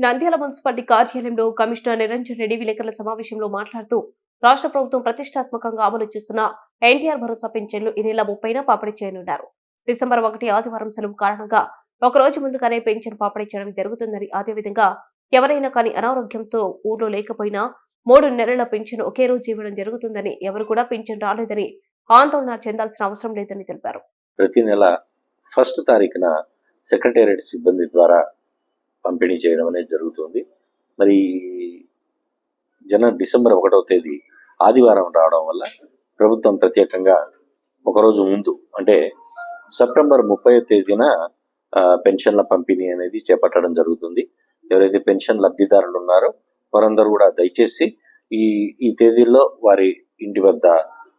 Nandyal municipality కార్యాలయంలో commissioner Niranjan Reddy విలేకరుల సమావేశంలో మాట్లాడుతూ రాష్ట్ర ప్రభుత్వం ప్రతిష్టాత్మకంగా అమలు చేస్తున్న ఎన్టీఆర్ భరోసా పెన్షన్లు ఈ నెల ముప్పైన పంపిణీ చేయనున్నారు. డిసెంబర్ ఒకటి ఆదివారం సెలవు కారణంగా ఒక రోజు ముందుగానే పెన్షన్ పంపిణీ చేయడం జరుగుతుందని అదేవిధంగా ఎవరైనా కానీ అనారోగ్యంతో ఊర్లో లేకపోయినా మూడు నెలల పెన్షన్ ఒకే రోజు ఇవ్వడం జరుగుతుందని ఎవరు కూడా పింఛన్ రాలేదని ఆందోళన చెందాల్సిన అవసరం లేదని తెలిపారు. ప్రతి నెల ఫస్ట్ తారీఖున సెక్రటేరియట్ సిబ్బంది ద్వారా పంపిణీ చేయడం అనేది జరుగుతుంది. మరి జన డిసెంబర్ ఒకటవ తేదీ ఆదివారం రావడం వల్ల ప్రభుత్వం ప్రత్యేకంగా ఒకరోజు ముందు అంటే సెప్టెంబర్ ముప్పై తేదీన ఆ, పెన్షన్ల పంపిణీ అనేది చేపట్టడం జరుగుతుంది. ఎవరైతే పెన్షన్ లబ్ధిదారులు ఉన్నారో వారందరూ కూడా దయచేసి ఈ ఈ తేదీల్లో వారి ఇంటి వద్ద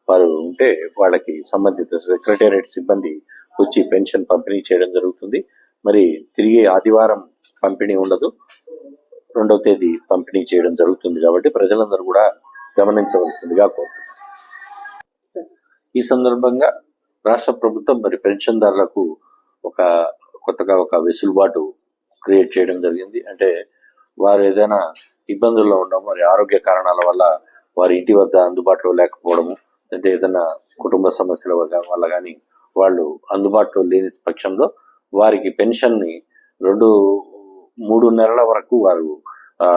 వారు ఉంటే వాళ్ళకి సంబంధిత సెక్రటేరియట్ సిబ్బంది వచ్చి పెన్షన్ పంపిణీ చేయడం జరుగుతుంది. మరి తిరిగి ఆదివారం పంపిణీ ఉండదు. రెండవ తేదీ పంపిణీ చేయడం జరుగుతుంది కాబట్టి ప్రజలందరూ కూడా గమనించవలసిందిగా కోరుతున్నాను ఈ సందర్భంగా రాష్ట్ర ప్రభుత్వం మరి పెన్షన్దారులకు ఒక కొత్తగా ఒక వెసులుబాటు క్రియేట్ చేయడం జరిగింది. అంటే వారు ఏదైనా ఇబ్బందుల్లో ఉండడం మరి ఆరోగ్య కారణాల వల్ల వారి ఇంటి వద్ద అందుబాటులో లేకపోవడము అంటే ఏదైనా కుటుంబ సమస్యల వల్ల వల్ల కానీ వాళ్ళు అందుబాటులో లేని పక్షంలో వారికి పెన్షన్ని రెండు మూడు నెలల వరకు వారు ఆ,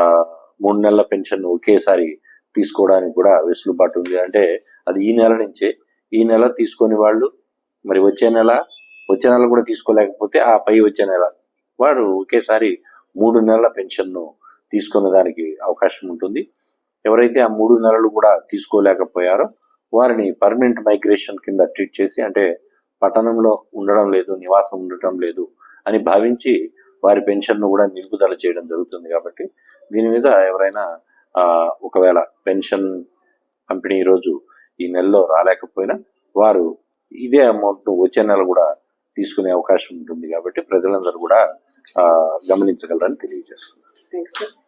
మూడు నెలల పెన్షన్ ఒకేసారి తీసుకోవడానికి కూడా వెసులుబాటు ఉంది. అంటే అది ఈ నెల నుంచే ఈ నెల తీసుకొని వాళ్ళు మరి వచ్చే నెల వచ్చే నెల కూడా తీసుకోలేకపోతే ఆ పై వచ్చే నెల వారు ఒకేసారి మూడు నెలల పెన్షన్ను తీసుకునే దానికి అవకాశం ఉంటుంది. ఎవరైతే ఆ మూడు నెలలు కూడా తీసుకోలేకపోయారో వారిని పర్మనెంట్ మైగ్రేషన్ కింద ట్రీట్ చేసి అంటే పట్టణంలో ఉండడం లేదు నివాసం ఉండటం లేదు అని భావించి వారి పెన్షన్ను కూడా నిలుపుదల చేయడం జరుగుతుంది కాబట్టి దీని మీద ఎవరైనా ఆ, ఒకవేళ పెన్షన్ కంపెనీ రోజు ఈ నెలలో రాలేకపోయినా వారు ఇదే అమౌంట్ వచ్చే నెల కూడా తీసుకునే అవకాశం ఉంటుంది కాబట్టి ప్రజలందరూ కూడా గమనించగలరని తెలియజేస్తున్నారు